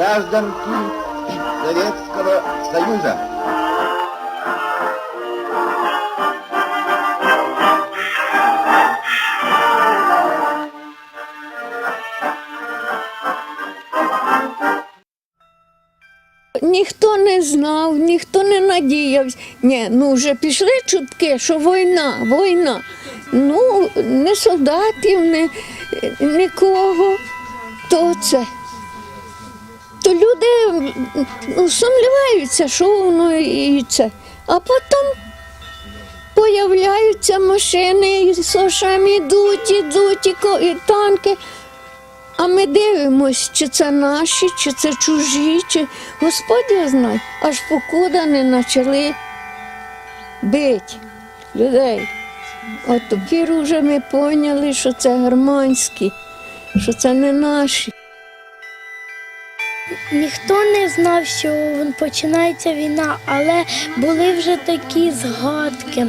гражданки Советского Союза. Ніхто не знав, ніхто не надіявся. Ні, ну вже пішли чутки, що війна, війна. Ну, не солдатів, не, нікого. То це. Ну, сумніваються, що воно і це. А потім появляються машини, і сошами йдуть, ідуть, і танки. А ми дивимось, чи це наші, чи це чужі, чи Господь його знає, аж покуда не почали бити людей. От тепер вже ми поняли, що це германські, що це не наші. Ніхто не знав, що починається війна, але були вже такі згадки.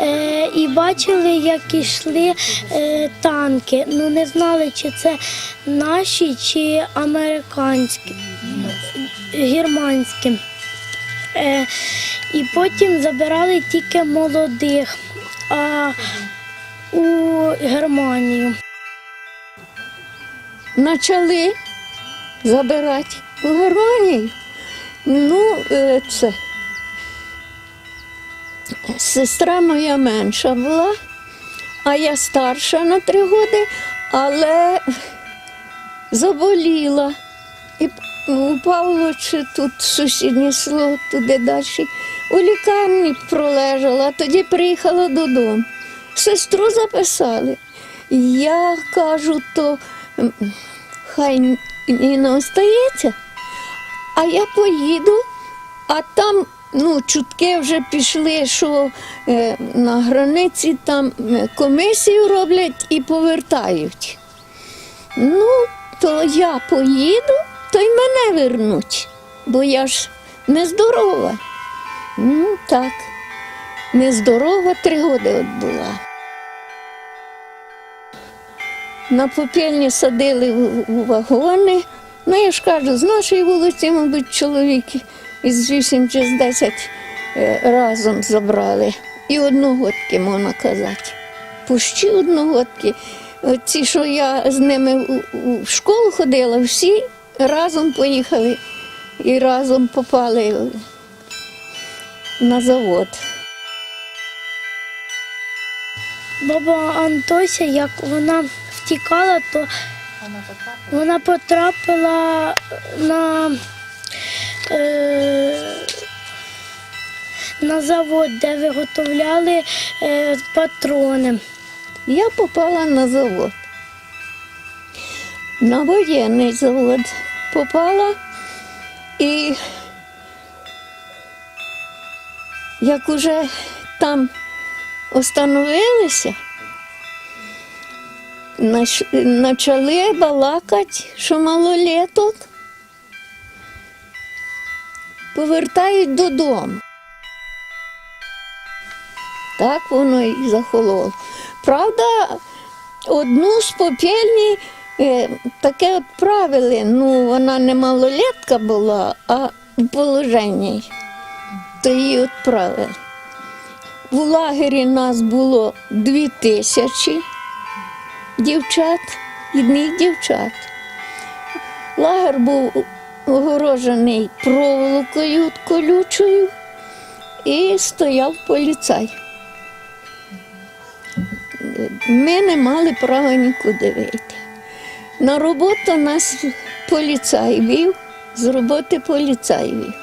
Е, і бачили, як йшли е, танки. Ну не знали, чи це наші, чи американські, германські. Е, і потім забирали тільки молодих а, у Германію. Почали забирати у Германію. Ну, е, це. Сестра моя менша була, а я старша на три роки, але заболіла. І у Павловичі тут сусіднє село, туди далі. У лікарні пролежала, тоді приїхала додому. Сестру записали. Я кажу, то хай Ніна остається, а я поїду, а там ну, чутки вже пішли, що е, на границі там е, комісію роблять і повертають. Ну, то я поїду, то й мене вернуть, бо я ж нездорова. Ну, так, нездорова три роки от була. На попільні садили у вагони. Ну, я ж кажу, з нашої вулиці, мабуть, чоловіки із 8 чи з 10 е, разом забрали. І одногодки, можна казати. Пущі одногодки. Ці, що я з ними в школу ходила, всі разом поїхали і разом попали на завод. Баба Антося, як вона втікала, то вона потрапила на, е, на завод, де виготовляли е, патрони. Я попала на завод. На воєнний завод попала і як уже там остановилися, почали балакати, що малолеток повертають додому. Так воно і захололо. Правда, одну з попільні е, таке відправили. Ну, вона не малолетка була, а в положенні. То її відправили. В лагері нас було дві тисячі дівчат, одних дівчат. Лагер був огорожений проволокою колючою і стояв поліцай. Ми не мали права нікуди вийти. На роботу нас поліцай вів, з роботи поліцай вів.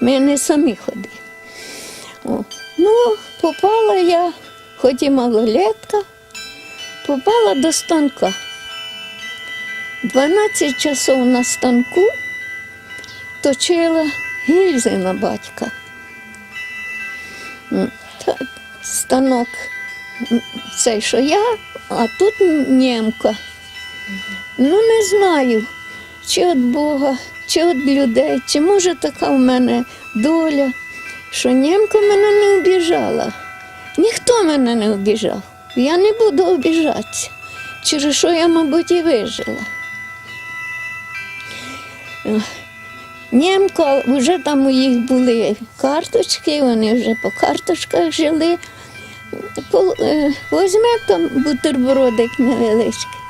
Ми не самі ходили. О. Ну, попала я, хоч і малолетка, попала до станка. 12 часов на станку точила гільзи на батька. Станок цей, що я, а тут німка. Ну, не знаю, чи від Бога, чи від людей, чи може така в мене доля, що німка мене не обіжала. Ніхто мене не обіжав. Я не буду обіжатися, через що я, мабуть, і вижила. Німка, вже там у їх були карточки, вони вже по карточках жили. Е, Возьме там бутербродик невеличкий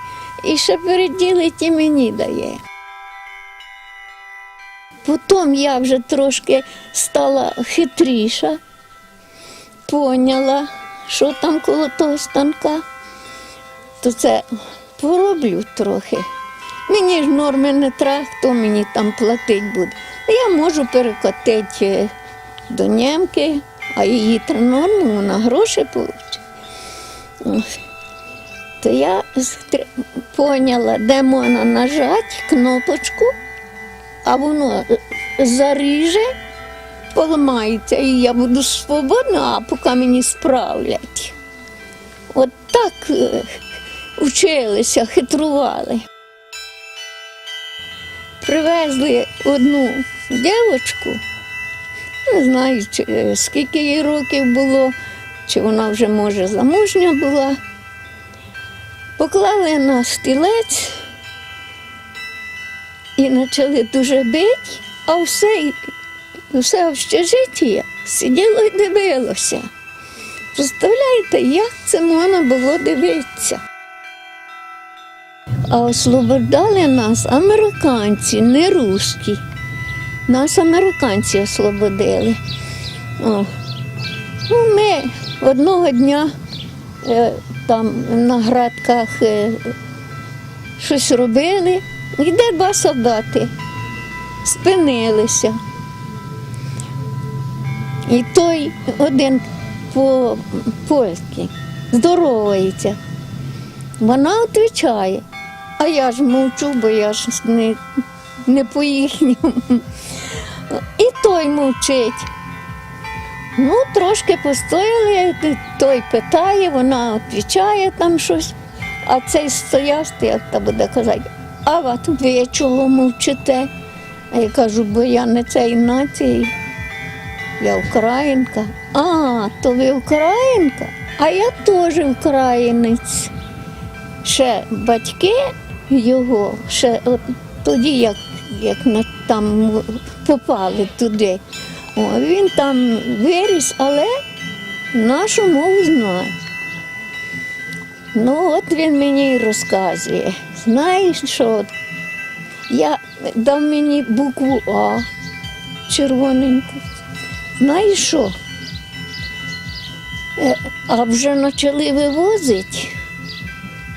і ще переділить і мені дає. Потім я вже трошки стала хитріша, поняла, що там коло того станка, то це пороблю трохи. Мені ж норми не треба, хто мені там платить буде. Я можу перекотити е, до німки, а її три норму, вона гроші получить. То я поняла, де можна нажати кнопочку, а воно заріже, поламається, і я буду свободна, а поки мені справлять. От так е, училися, хитрували. Привезли одну дівчинку, не знаю, е, скільки їй років було, чи вона вже, може, замужня була. Поклали на стілець і почали дуже бити, а все, все общежиття сиділо і дивилося. Представляєте, як це можна було дивитися? А освобождали нас американці, не русські. Нас американці освободили. О. Ну, ми одного дня е, там на градках е, щось робили, йде два солдати, спинилися. І той один по польськи здоровається. Вона відповідає, а я ж мовчу, бо я ж не, не по їхньому. І той мовчить. Ну, трошки постояли, той питає, вона відповідає там щось, а цей стояв, стояв та буде казати, а ви чого мовчите? А я кажу, бо я не цієї нації, я українка. А, то ви українка, а я теж українець. Ще батьки його, ще от тоді, як, як там попали туди. О, він там виріс, але нашу мову знає. Ну, от він мені розказує. Знаєш що? Я дав мені букву А червоненьку. Знаєш що? Е, А вже почали вивозити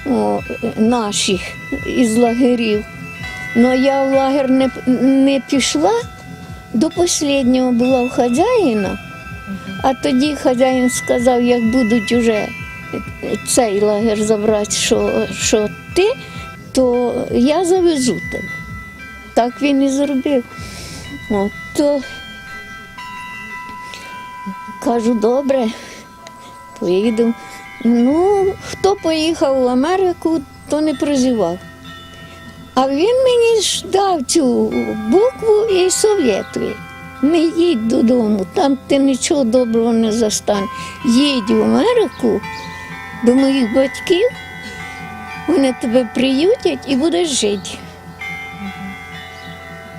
о, наших із лагерів. Ну я в лагер не, не пішла, до останнього була у хазяїна, а тоді хазяїн сказав, як будуть уже цей лагер забрати, що, що ти, то я завезу тебе. Так він і зробив. От, то кажу, добре, поїду. Ну, хто поїхав в Америку, то не прозівав. А він мені ж дав цю букву і совєтує. Не їдь додому, там ти нічого доброго не застане. Їдь в Америку до моїх батьків, вони тебе приютять і будеш жити.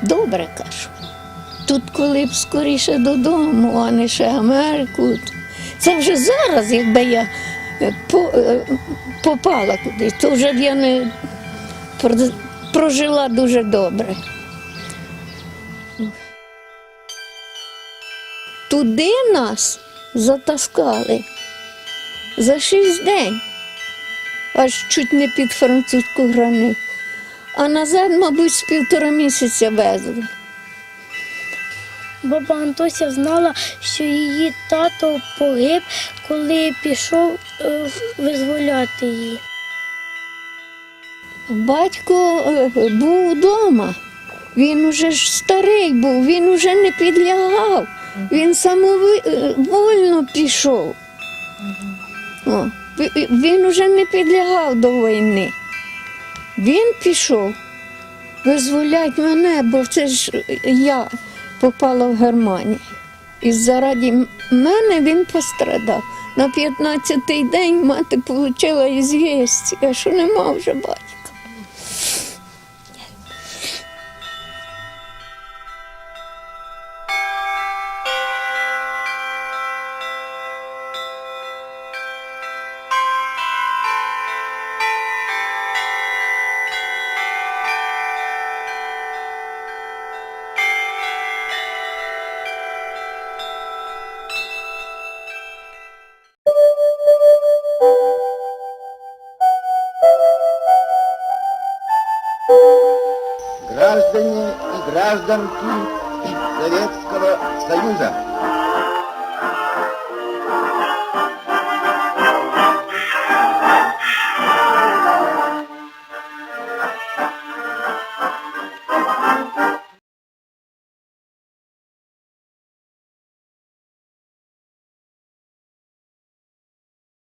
Добре кажу. Тут коли б скоріше додому, а не ще Америку. Це вже зараз, якби я е, е, попала кудись, то вже б я не прожила дуже добре. Туди нас затаскали за шість день, аж чуть не під французьку границю. А назад, мабуть, з півтора місяця везли. Баба Антося знала, що її тато погиб, коли пішов е, визволяти її. Батько е, був вдома. Він уже ж старий був, він уже не підлягав. Він самовольно пішов. О, він уже не підлягав до війни. Він пішов визволять мене, бо це ж я попала в Германію. І заради мене він пострадав. На 15-й день мати отримала ізвістя, що нема вже батька. Гражданки Советского Союза.